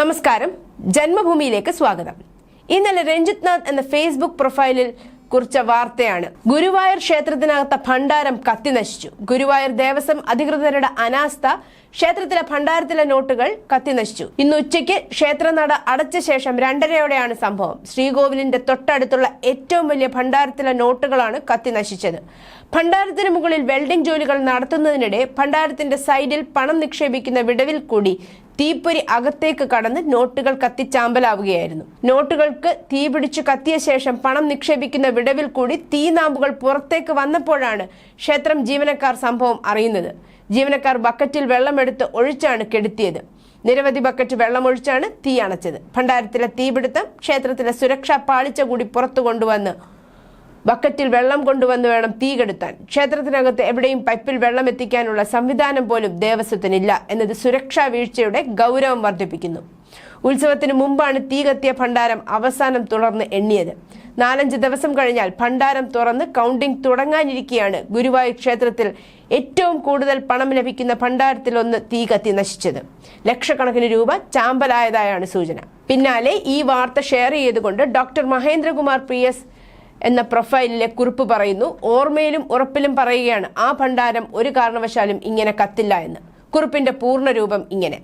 നമസ്കാരം. ജന്മഭൂമിയിലേക്ക് സ്വാഗതം. ഇന്നലെ രഞ്ജിത് നാഥ് എന്ന ഫേസ്ബുക്ക് പ്രൊഫൈലിൽ കുറിച്ച വാർത്തയാണ്. ഗുരുവായൂർ ക്ഷേത്രത്തിനകത്ത ഭണ്ഡാരം കത്തിനശിച്ചു ഗുരുവായൂർ ദേവസ്വം അധികൃതരുടെ അനാസ്ഥ ക്ഷേത്രത്തിലെ ഭണ്ഡാരത്തിലെ നോട്ടുകൾ കത്തിനശിച്ചു ഇന്ന് ഉച്ചയ്ക്ക് ക്ഷേത്രനട അടച്ച ശേഷം രണ്ടരയോടെയാണ് സംഭവം. ശ്രീകോവിലിന്റെ തൊട്ടടുത്തുള്ള ഏറ്റവും വലിയ ഭണ്ഡാരത്തിലെ നോട്ടുകളാണ് കത്തിനശിച്ചത് ഭണ്ഡാരത്തിന് മുകളിൽ വെൽഡിംഗ് ജോലികൾ നടത്തുന്നതിനിടെ ഭണ്ഡാരത്തിന്റെ സൈഡിൽ പണം നിക്ഷേപിക്കുന്ന വിടവിൽ കൂടി തീപ്പൊരി അകത്തേക്ക് കടന്ന് നോട്ടുകൾ കത്തിച്ചാമ്പലാവുകയായിരുന്നു നോട്ടുകൾക്ക് തീപിടിച്ചു കത്തിയ ശേഷം പണം നിക്ഷേപിക്കുന്ന വിടവിൽ കൂടി തീനാമ്പുകൾ പുറത്തേക്ക് വന്നപ്പോഴാണ് ക്ഷേത്രം ജീവനക്കാർ സംഭവം അറിയുന്നത്. ജീവനക്കാർ ബക്കറ്റിൽ വെള്ളമെടുത്ത് ഒഴിച്ചാണ് കെടുത്തിയത്. നിരവധി ബക്കറ്റ് വെള്ളമൊഴിച്ചാണ് തീ അണച്ചത്. ഭണ്ഡാരത്തിലെ തീപിടുത്തം ക്ഷേത്രത്തിലെ സുരക്ഷാ പാളിച്ച കൂടി പുറത്തു കൊണ്ടുവന്ന് ബക്കറ്റിൽ വെള്ളം കൊണ്ടുവന്ന് വേണം തീ കെടുത്താൻ. ക്ഷേത്രത്തിനകത്ത് എവിടെയും പൈപ്പിൽ വെള്ളം എത്തിക്കാനുള്ള സംവിധാനം പോലും ദേവസ്വത്തിനില്ല എന്നത് സുരക്ഷാ വീഴ്ചയുടെ ഗൗരവം വർദ്ധിപ്പിക്കുന്നു. ഉത്സവത്തിന് മുമ്പാണ് തീ കത്തിയ ഭണ്ഡാരം അവസാനം തുടർന്ന് എണ്ണിയത്. നാലഞ്ച് ദിവസം കഴിഞ്ഞാൽ ഭണ്ഡാരം തുറന്ന് കൗണ്ടിംഗ് തുടങ്ങാനിരിക്കെയാണ് ഗുരുവായൂർ ക്ഷേത്രത്തിൽ ഏറ്റവും കൂടുതൽ പണം ലഭിക്കുന്ന ഭണ്ഡാരത്തിലൊന്ന് തീ കത്തി നശിച്ചത്. ലക്ഷക്കണക്കിന് രൂപ ചാമ്പലായതായാണ് സൂചന. പിന്നാലെ ഈ വാർത്ത ഷെയർ ചെയ്തുകൊണ്ട് ഡോക്ടർ മഹേന്ദ്രകുമാർ പി എസ് എന്ന പ്രൊഫൈലിലെ കുറിപ്പ് പറയുന്നു. ഓർമ്മയിലും ഉറപ്പിലും പറയുകയാണ് ആ ഭണ്ഡാരം ഒരു കാരണവശാലും ഇങ്ങനെ കത്തില്ല എന്ന്. കുറിപ്പിന്റെ പൂർണരൂപം ഇങ്ങനെ.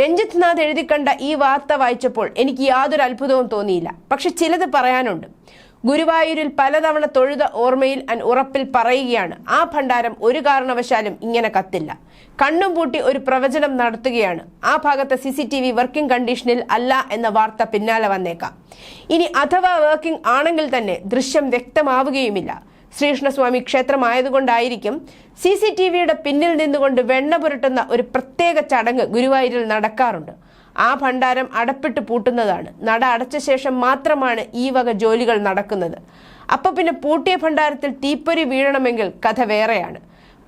രഞ്ജിത് നാഥ് എഴുതിക്കണ്ട ഈ വാർത്ത വായിച്ചപ്പോൾ എനിക്ക് യാതൊരു അത്ഭുതവും തോന്നിയില്ല. പക്ഷെ ചിലത് പറയാനുണ്ട്. ഗുരുവായൂരിൽ പലതവണ തൊഴുത ഓർമ്മയിൽ അൻ ഉറപ്പിൽ പറയുകയാണ്. ആ ഭണ്ഡാരം ഒരു കാരണവശാലും ഇങ്ങനെ കത്തില്ല. കണ്ണും പൂട്ടി ഒരു പ്രവചനം നടത്തുകയാണ്. ആ ഭാഗത്തെ C C T V working കണ്ടീഷനിൽ അല്ല എന്ന വാർത്ത പിന്നാലെ വന്നേക്കാം. ഇനി അഥവാ വർക്കിംഗ് ആണെങ്കിൽ തന്നെ ദൃശ്യം വ്യക്തമാവുകയുമില്ല. ശ്രീകൃഷ്ണസ്വാമി ക്ഷേത്രമായതുകൊണ്ടായിരിക്കും സി സി ടി വിയുടെ പിന്നിൽ നിന്നുകൊണ്ട് വെണ്ണ പുരട്ടുന്ന ഒരു പ്രത്യേക ചടങ്ങ് ഗുരുവായൂരിൽ നടക്കാറുണ്ട്. ആ ഭണ്ഡാരം അടപ്പിട്ട് പൂട്ടുന്നതാണ്. നട അടച്ച ശേഷം മാത്രമാണ് ഈ വക ജോലികൾ നടക്കുന്നത്. അപ്പൊ പിന്നെ പൂട്ടിയ ഭണ്ഡാരത്തിൽ തീപ്പൊരി വീഴണമെങ്കിൽ കഥ വേറെയാണ്.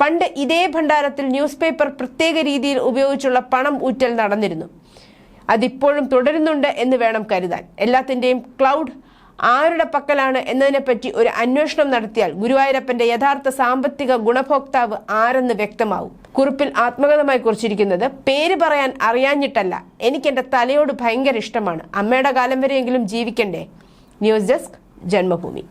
പണ്ട് ഇതേ ഭണ്ഡാരത്തിൽ ന്യൂസ് പേപ്പർ പ്രത്യേക രീതിയിൽ ഉപയോഗിച്ചുള്ള പണം ഊറ്റൽ നടന്നിരുന്നു. അതിപ്പോഴും തുടരുന്നുണ്ട് എന്ന് വേണം കരുതാൻ. എല്ലാത്തിന്റെയും ക്ലൗഡ് ആരുടെ പക്കലാണ് എന്നതിനെപ്പറ്റി ഒരു അന്വേഷണം നടത്തിയാൽ ഗുരുവായൂരപ്പന്റെ യഥാർത്ഥ സാമ്പത്തിക ഗുണഭോക്താവ് ആരെന്ന് വ്യക്തമാവും. കുറിപ്പിൽ ആത്മകഥമായി കുറിച്ചിരിക്കുന്നത് പേര് പറയാൻ അറിയാഞ്ഞിട്ടല്ല എനിക്ക് എന്റെ തലയോട് ഭയങ്കര ഇഷ്ടമാണ്. അമ്മയുടെ കാലം വരെയെങ്കിലും ജീവിക്കണ്ടേ? News desk Janmabhumi.